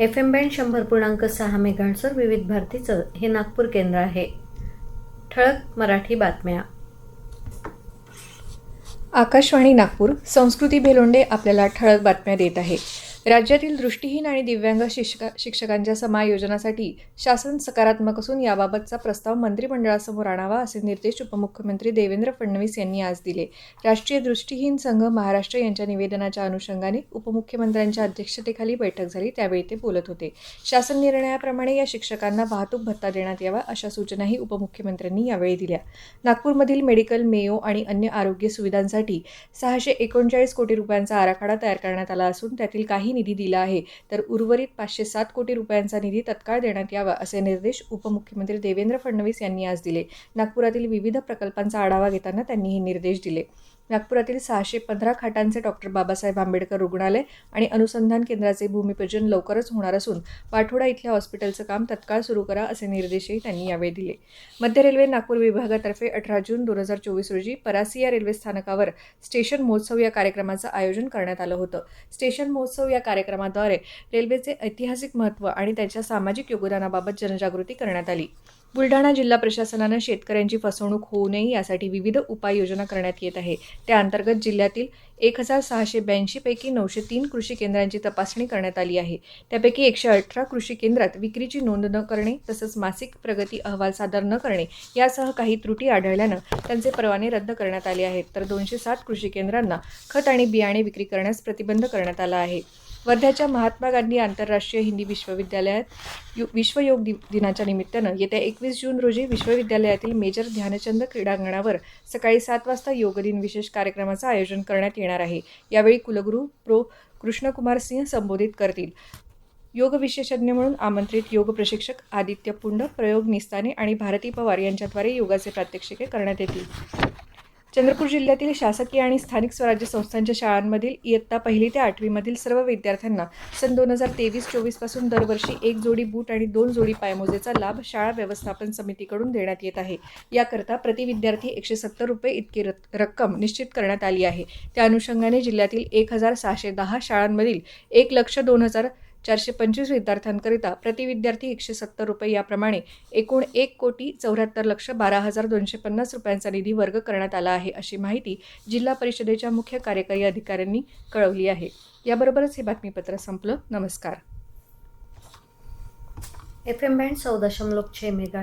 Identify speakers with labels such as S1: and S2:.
S1: F M band शंभर पूर्णांक सहा मेघांसर विविध भारतीचं हे नागपूर केंद्र आहे. ठळक मराठी बातम्या.
S2: आकाशवाणी नागपूर संस्कृती भेलोंडे आपल्याला ठळक बातम्या देत आहे. राज्यातील दृष्टीहीन आणि दिव्यांग शिक्षका शिक्षकांच्या समायोजनासाठी शासन सकारात्मक असून याबाबतचा प्रस्ताव मंत्रिमंडळासमोर आणावा असे निर्देश उपमुख्यमंत्री देवेंद्र फडणवीस यांनी आज दिले. राष्ट्रीय दृष्टीहीन संघ महाराष्ट्र यांच्या निवेदनाच्या अनुषंगाने उपमुख्यमंत्र्यांच्या अध्यक्षतेखाली बैठक झाली. त्यावेळी ते बोलत होते. शासन निर्णयाप्रमाणे या शिक्षकांना वाहतूक भत्ता देण्यात यावा अशा सूचनाही उपमुख्यमंत्र्यांनी यावेळी दिल्या. नागपूरमधील मेडिकल मेयो आणि अन्य आरोग्य सुविधांसाठी सहाशे एकोणचाळीस कोटी रुपयांचा आराखडा तयार करण्यात आला असून त्यातील काही निधी दिला आहे. तर उर्वरित पाचशे सात कोटी रुपयांचा निधी तत्काळ देण्यात यावा असे निर्देश उपमुख्यमंत्री देवेंद्र फडणवीस यांनी आज दिले. नागपुरातील विविध प्रकल्पांचा आढावा घेताना त्यांनी हे निर्देश दिले. नागपुरातील सहाशे पंधरा खाटांचे डॉक्टर बाबासाहेब आंबेडकर रुग्णालय आणि अनुसंधान केंद्राचे भूमिपूजन लवकरच होणार असून पाठोडा इथल्या हॉस्पिटलचं काम तत्काळ सुरू करा असे निर्देशही त्यांनी यावेळी दिले. मध्य रेल्वे नागपूर विभागातर्फे अठरा जून दोन हजार चोवीस रोजी परासी या रेल्वे स्थानकावर स्टेशन महोत्सव या कार्यक्रमाचं आयोजन करण्यात आलं होतं. स्टेशन महोत्सव या कार्यक्रमाद्वारे रेल्वेचे ऐतिहासिक महत्त्व आणि त्याच्या सामाजिक योगदानाबाबत जनजागृती करण्यात आली. बुलढाणा जिल्हा प्रशासनानं शेतकऱ्यांची फसवणूक होऊ नये यासाठी विविध उपाययोजना करण्यात येत आहे. त्या अंतर्गत जिल्ह्यातील एक हजार सहाशे ब्याऐंशीपैकी नऊशे तीन कृषी केंद्रांची तपासणी करण्यात आली आहे. त्यापैकी एकशे अठरा कृषी केंद्रात विक्रीची नोंद न करणे तसंच मासिक प्रगती अहवाल सादर न करणे यासह काही त्रुटी आढळल्यानं त्यांचे परवाने रद्द करण्यात आले आहेत. तर दोनशे सात कृषी केंद्रांना खत आणि बियाणे विक्री करण्यास प्रतिबंध करण्यात आला आहे. वर्ध्याच्या महात्मा गांधी आंतरराष्ट्रीय हिंदी विश्वविद्यालयात यु विश्व योग दि दिनाच्या निमित्तानं येत्या एकवीस जून रोजी विश्वविद्यालयातील मेजर ध्यानचंद क्रीडांगणावर सकाळी सात वाजता योगदिन विशेष कार्यक्रमाचं आयोजन करण्यात येणार आहे. यावेळी कुलगुरू प्रो. कृष्णकुमार सिंह संबोधित करतील. योग विशेषज्ञ म्हणून आमंत्रित योग प्रशिक्षक आदित्य पुंड प्रयोग निस्ताने आणि भारती पवार यांच्याद्वारे योगाचे प्रात्यक्षिके करण्यात येतील. चंद्रपूर जिल्ह्यातील शासकीय आणि स्थानिक स्वराज्य संस्थांच्या शाळांमधील इयत्ता पहिली ते आठवीमधील सर्व विद्यार्थ्यांना सन दोन हजार तेवीस चोवीसपासून दरवर्षी एक जोडी बूट आणि दोन जोडी पायमोजेचा लाभ शाळा व्यवस्थापन समितीकडून देण्यात येत आहे. याकरता प्रति विद्यार्थी एकशे सत्तर रुपये इतकी रक्कम निश्चित करण्यात आली आहे. त्या अनुषंगाने जिल्ह्यातील एक हजार सहाशे दहा शाळांमधील एक लक्ष दोन हजार चारशे पंचवीस विद्यार्थ्यांकरिता प्रति विद्यार्थी एकशे सत्तर रुपये याप्रमाणे एकूण एक कोटी चौऱ्याहत्तर लक्ष बारा हजार दोनशे पन्नास रुपयांचा निधी वर्ग करण्यात आला आहे अशी माहिती जिल्हा परिषदेच्या मुख्य कार्यकारी अधिकाऱ्यांनी कळवली आहे. याबरोबरच हे बातमीपत्र संपलं. नमस्कार.
S1: एफ एम बँड चौदा दशमलव छे मेगा